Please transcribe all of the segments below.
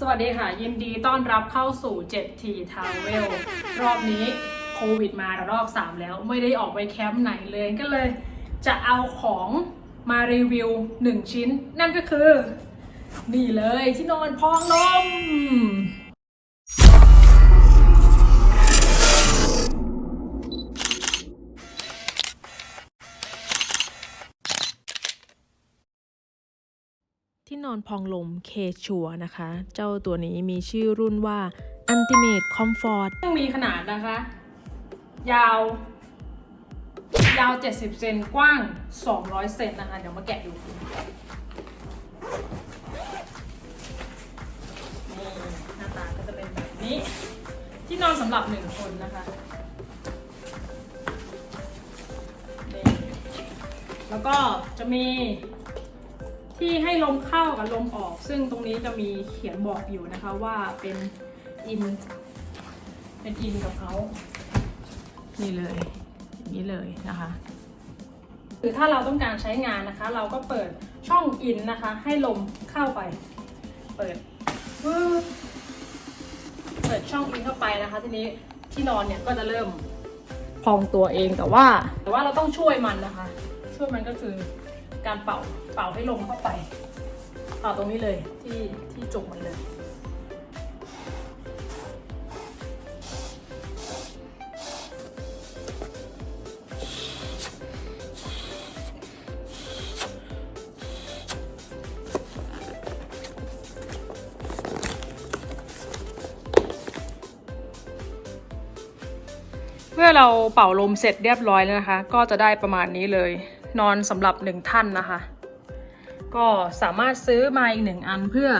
สวัสดีค่ะ ยินดีต้อนรับเข้าสู่ 7T Travel รอบนี้โควิดมาระลอก 3 แล้วไม่ได้ออกไปแคมป์ไหนเลยก็เลย จะเอาของมารีวิว 1 ชิ้น นั่นก็คือ นี่เลยที่นอนพองลม ที่นอนพองลมเคชัวนะคะ เจ้าตัวนี้มีชื่อรุ่นว่า Ultimate Comfort ซึ่งมีขนาดนะคะ ยาว ยาว 70 เซนกว้าง 200 เซนนะคะ เดี๋ยวมาแกะดูนี่หน้าตาก็จะเป็นแบบนี้ ที่นอนสำหรับหนึ่งคนนะคะ แล้วก็จะมี ที่ให้ลมเข้ากับลมออก ซึ่งตรงนี้จะมีเขียนบอกอยู่นะคะว่าเป็นอิน เป็นอินกับเขานี่เลยอย่างนี้เลยนะคะคือถ้าเราต้องการใช้งานนะคะ เราก็เปิดช่องอินนะคะ ให้ลมเข้าไป เปิดปึ๊บเปิดช่องอินเข้าไปนะคะ ทีนี้ที่นอนเนี่ยก็จะเริ่มพองตัวเองแต่ว่า แต่ว่าเราต้องช่วยมันนะคะ ช่วยมันก็คือ การเป่าเป่าให้ลมเข้าไปเป่าตรงนี้เลยที่ที่จุกมันเลย เมื่อเราเป่าลมเสร็จเรียบร้อยแล้วนะคะ ก็จะได้ประมาณนี้เลย นอนสำหรับหนึ่งท่านนะคะ ก็สามารถซื้อมาอีกหนึ่งอันเพื่อ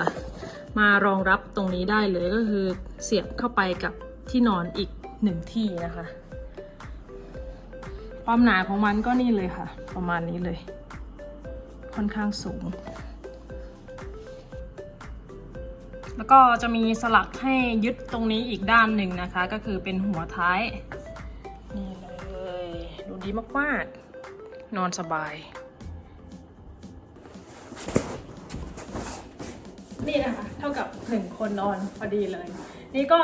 มารองรับตรงนี้ได้เลยก็คือเสียบเข้าไปกับที่นอนอีกหนึ่งที่นะคะ ความหนาของมันก็นี่เลยค่ะ ประมาณนี้เลย ค่อนข้างสูง แล้วก็จะมีสลักให้ยึดตรงนี้อีกด้านหนึ่งนะคะ ก็คือเป็นหัวท้ายนี่เลย ดีมากๆ นอนสบาย นี่นะคะ เท่ากับหนึ่งคนนอนพอดีเลย นี่ก็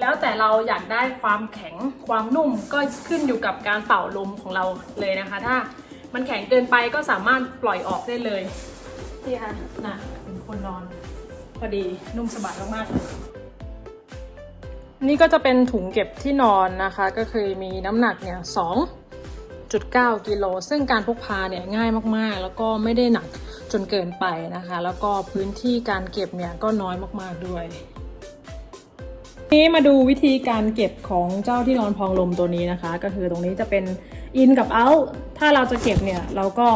แล้วแต่เราอยากได้ความแข็งความนุ่มก็ขึ้นอยู่กับการเป่าลมของเราเลยนะคะ ถ้ามันแข็งเกินไปก็สามารถปล่อยออกได้เลยนี่ค่ะน่ะเป็นคนนอนพอดีนุ่มสบายมากๆนี่ก็จะเป็นถุงเก็บที่นอนนะคะ ก็คือมีน้ำหนักเนี่ย 2.9กิโล ซึ่งการพกพาเนี่ยง่ายมากๆ แล้วก็ไม่ได้หนักจนเกินไปนะคะ แล้วก็พื้นที่การเก็บเนี่ยก็น้อยมากๆด้วย นี้มาดูวิธีการเก็บของเจ้าที่นอนพองลมตัวนี้นะคะ ก็คือตรงนี้จะเป็นอินกับเอาถ้าเราจะเก็บเนี่ยเราก็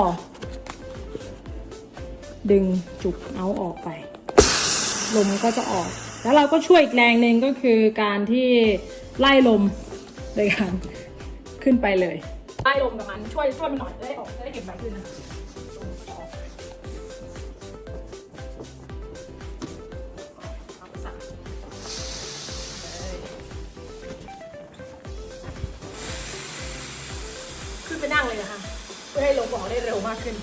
ดึงจุกเอาออกไป ลมก็จะออก แล้วเราก็ช่วยอีกแรงหนึ่งก็คือการที่ไล่ลมโดยการขึ้นไปเลย ไล่ลมกับมันช่วยช่วยมันหน่อยจะได้ออกจะได้เก็บใบขึ้นนะลมออกเอาไปใส่เลยขึ้นไปนั่งเลยนะคะเพื่อให้ลมออกได้เร็วมากขึ้น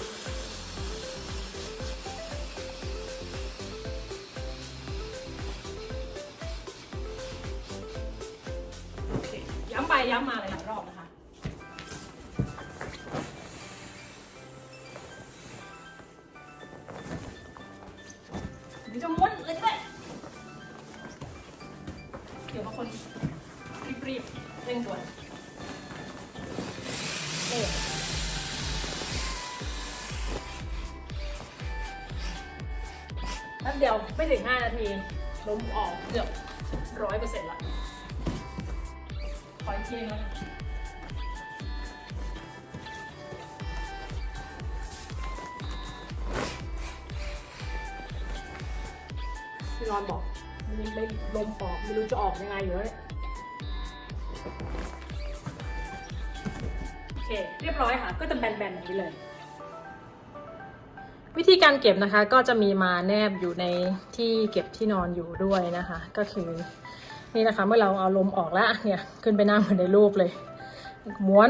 ย้ำไปย้ำมาหลายๆรอบ รือจะม้วนเลยก็ได้เดี๋ยวบางคนรีบๆเร่งด่วนเออแป๊บเดียวไม่ถึง 5 นาทีล้มออกเกือบร้อยเปอร์เซ็นต์ละขออีกทีนึงแล้ว อนบอกไม่ไม่ลมออกไม่รู้จะออกยังไงอยู่แล้วเนี่ยโอเค เรียบร้อยค่ะ ก็จะแบนๆแบบนี้เลย วิธีการเก็บนะคะก็จะมีมาแนบอยู่ในที่เก็บที่นอนอยู่ด้วยนะคะ ก็คือนี่นะคะเมื่อเราเอาลมออกแล้วเนี่ยขึ้นไปนั่งเหมือนในรูปเลย ม้วน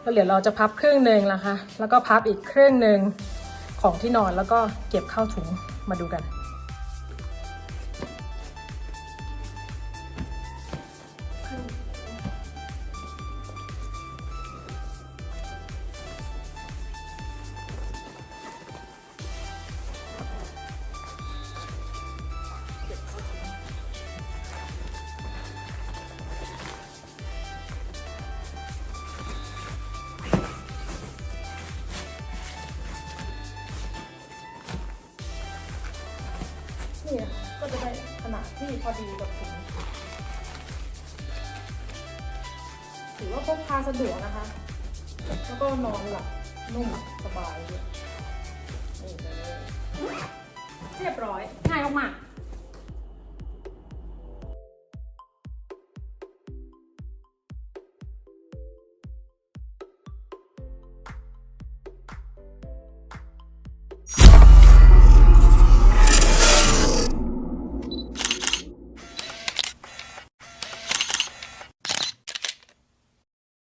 แล้วเดี๋ยวเราจะพับครึ่งหนึ่งนะคะ แล้วก็พับอีกครึ่งหนึ่งของที่นอนแล้วก็เก็บเข้าถุงมาดูกันีพอดีกับถุงถือว่าพกพาสะดวกนะคะ แล้วก็นอนหลับนุ่มสบายด้วยนี่เลยเรียบร้อยง่ายมากๆ